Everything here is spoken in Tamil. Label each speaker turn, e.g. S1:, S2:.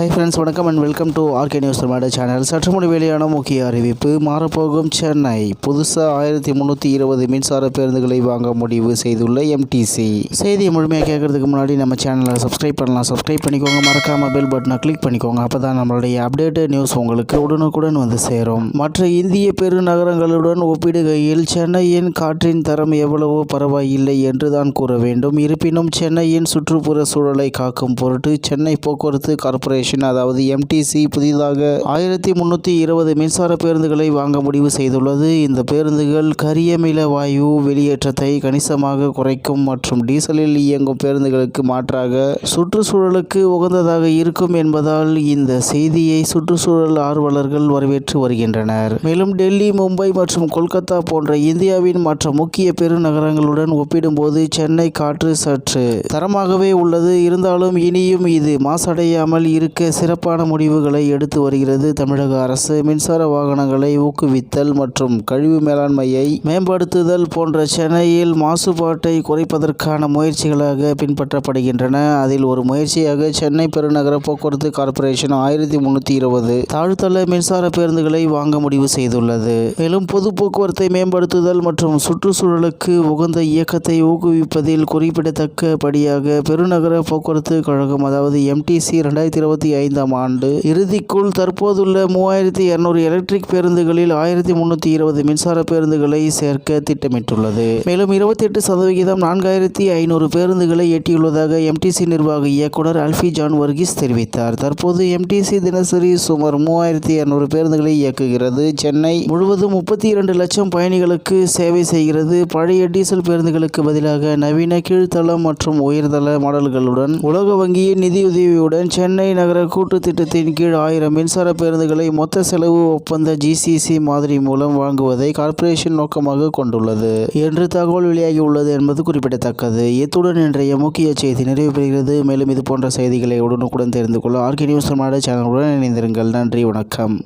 S1: ஹை ஃப்ரெண்ட்ஸ் வணக்கம் and welcome to RK news Tamil Nadu channel சற்று முடி வெளியான முக்கிய அறிவிப்பு. மாறப்போகும் சென்னை. புதுசாக ஆயிரத்தி முந்நூற்றி இருபது மின்சார பேருந்துகளை வாங்க முடிவு செய்துள்ள எம்டிசி செய்தியை முழுமையாக கேட்கறதுக்கு முன்னாடி நம்ம சேனலை சப்ஸ்கிரைப் பண்ணலாம். சப்ஸ்கிரைப் பண்ணிக்கோங்க. மறக்காம பெல் பட்டனை கிளிக் பண்ணிக்கோங்க. அப்போ தான் நம்மளுடைய அப்டேட்டட் நியூஸ் உங்களுக்கு உடனுக்குடன் வந்து சேரும். மற்ற இந்திய பெருநகரங்களுடன் ஒப்பிடுகையில் சென்னையின் காற்றின் தரம் எவ்வளவோ பரவாயில்லை என்று தான் கூற வேண்டும். இருப்பினும் சென்னையின் சுற்றுப்புற சூழலை காக்கும் பொருட்டு சென்னை போக்குவரத்து கார்ப்பரேஷன் அதாவது எம்டிசி புதிதாக ஆயிரத்தி முன்னூற்றி இருபது மின்சார பேருந்துகளை வாங்க முடிவு செய்துள்ளது. இந்த பேருந்துகள் கரியமில வாயு வெளியேற்றத்தை கணிசமாக குறைக்கும் மற்றும் டீசலில் இயங்கும் பேருந்துகளுக்கு மாற்றாக சுற்றுச்சூழலுக்கு உகந்ததாக இருக்கும் என்பதால் இந்த செய்தியை சுற்றுச்சூழல் ஆர்வலர்கள் வரவேற்று வருகின்றனர். மேலும் டெல்லி மும்பை மற்றும் கொல்கத்தா போன்ற இந்தியாவின் மற்ற முக்கிய பெருநகரங்களுடன் ஒப்பிடும்போது சென்னை காற்று சற்று தரமாகவே உள்ளது. இருந்தாலும் இனியும் இது மாசடையாமல் இருக்க சிறப்பான முடிவுகளை எடுத்து வருகிறது தமிழக அரசு. மின்சார வாகனங்களை ஊக்குவித்தல் மற்றும் கழிவு மேலாண்மையை மேம்படுத்துதல் போன்ற சென்னையில் மாசுபாட்டை குறைப்பதற்கான முயற்சிகளாக பின்பற்றப்படுகின்றன. அதில் ஒரு முயற்சியாக சென்னை பெருநகர போக்குவரத்து கார்ப்பரேஷன் ஆயிரத்தி முன்னூற்றி இருபது தாழ்த்தள மின்சார பேருந்துகளை வாங்க முடிவு செய்துள்ளது. மேலும் பொது போக்குவரத்தை மேம்படுத்துதல் மற்றும் சுற்றுச்சூழலுக்கு உகந்த இயக்கத்தை ஊக்குவிப்பதில் குறிப்பிடத்தக்கபடியாக பெருநகர போக்குவரத்து கழகம் அதாவது எம்டிசி ரெண்டாயிரத்தி இருபத்தி ஐந்தாம் ஆண்டு. இறுதிக்குள் தற்போதுள்ள மூவாயிரத்தி இருநூறு எலக்ட்ரிக் பேருந்துகளில் ஆயிரத்தி முன்னூற்றி இருபது மின்சார பேருந்துகளை சேர்க்க திட்டமிட்டுள்ளது. மேலும் இருபத்தி எட்டு சதவிகிதம் நான்காயிரத்தி ஐநூறு பேருந்துகளை எட்டியுள்ளதாக எம்டிசி நிர்வாக இயக்குனர் அல்ஃபி ஜான் வர்கீஸ் தெரிவித்தார். தற்போது எம்டிசி தினசரி சுமார் மூவாயிரத்தி இருநூறு பேருந்துகளை இயக்குகிறது. சென்னை முழுவதும் முப்பத்தி இரண்டு லட்சம் பயணிகளுக்கு சேவை செய்கிறது. பழைய டீசல் பேருந்துகளுக்கு பதிலாக நவீன கீழ்த்தளம் மற்றும் உயர்தள மாடல்களுடன் உலக வங்கியின் நிதியுதவியுடன் சென்னை நகர கூட்டு திட்டத்தின் கீழ் ஆயிரம் மின்சார பேருந்துகளை மொத்த செலவு ஒப்பந்த ஜிசிசி மாதிரி மூலம் வாங்குவதை கார்ப்பரேஷன் நோக்கமாக கொண்டுள்ளது. என்று தகவல் வெளியாகியுள்ளது என்பது குறிப்பிடத்தக்கது. இத்துடன் இன்றைய முக்கிய செய்தி நிறைவு பெறுகிறது. மேலும் இது போன்ற செய்திகளை உடனுக்குடன் தெரிந்து கொள்ள ஆர்கே நியூஸ் தமிழ்நாடு சேனலுடன் இணைந்திருங்கள். நன்றி வணக்கம்.